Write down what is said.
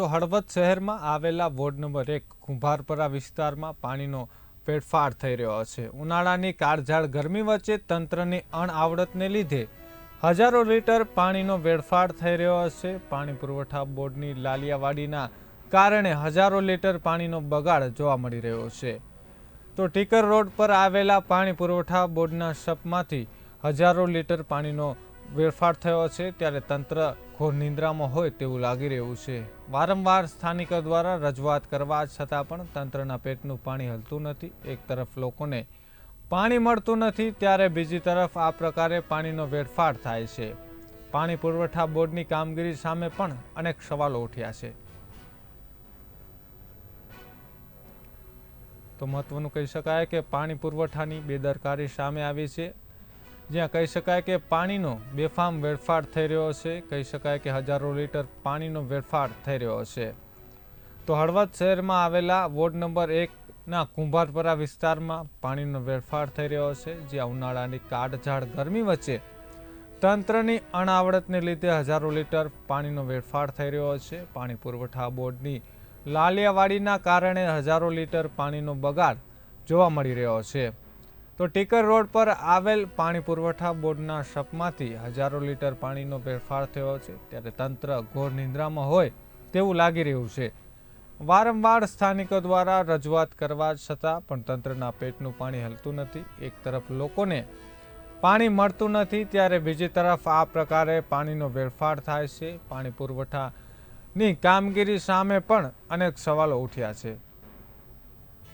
તો હળવદ શહેરમાં આવેલા વોર્ડ નંબર એક કુંભારપરા વિસ્તારમાં પાણીનો ફેરફાર થઈ રહ્યો છે. ઉનાળાની કાળઝાળ ગરમી વચ્ચે તંત્રની અણઆવડતને લીધે હજારો લીટર પાણીનો વેડફાળ થઈ રહ્યો છે. પાણી પુરવઠા બોર્ડની લાલિયાવાડીના કારણે હજારો લીટર પાણીનો બગાડ જોવા મળી રહ્યો છે. તો ટીકર રોડ પર આવેલા પાણી પુરવઠા બોર્ડના શપમાંથી હજારો લીટર પાણીનો વેડફાટ થયો છે ત્યારે તંત્ર ઘોર નિંદ્રામાં હોય તેવું લાગી રહ્યું છે. વારંવાર સ્થાનિકો દ્વારા રજૂઆત કરવા છતાં પણ તંત્રના પેટનું પાણી હલતું નથી. એક તરફ લોકોને પાણી મળતું નથી, ત્યારે બીજી તરફ આ પ્રકારે પાણીનો વેડફાટ થાય છે. પાણી પુરવઠા બોર્ડની કામગીરી સામે પણ અનેક સવાલો ઉઠ્યા છે. તો મહત્વનું કહી શકાય કે પાણી પુરવઠાની બેદરકારી સામે આવી છે. જ્યાં કહી શકાય કે પાણીનો બેફામ વેડફાટ થઈ રહ્યો છે. કહી શકાય કે હજારો લીટર પાણીનો વેડફાટ થઈ રહ્યો છે. તો હળવદ શહેરમાં આવેલા વોર્ડ નંબર એકના કુંભારપરા વિસ્તારમાં પાણીનો વેડફાટ થઈ રહ્યો છે. જ્યાં ઉનાળાની કાળઝાળ ગરમી વચ્ચે તંત્રની અણાવડતને લીધે હજારો લીટર પાણીનો વેડફાટ થઈ રહ્યો છે. પાણી પુરવઠા બોર્ડની લાલિયાવાડીના કારણે હજારો લીટર પાણીનો બગાડ જોવા મળી રહ્યો છે. તો ટીકર રોડ પર આવેલ પાણી પુરવઠા બોર્ડના શપમાંથી હજારો લીટર પાણીનો ફેરફાર થયો છે. ત્યારે તંત્ર ઘોર નિંદ્રામાં હોય તેવું લાગી રહ્યું છે. વારંવાર સ્થાનિકો દ્વારા રજૂઆત કરવા છતાં પણ તંત્રના પેટનું પાણી હલતું નથી. એક તરફ લોકોને પાણી મળતું નથી, ત્યારે બીજી તરફ આ પ્રકારે પાણીનો વેડફાટ થાય છે. પાણી પુરવઠાની કામગીરી સામે પણ અનેક સવાલો ઉઠ્યા છે.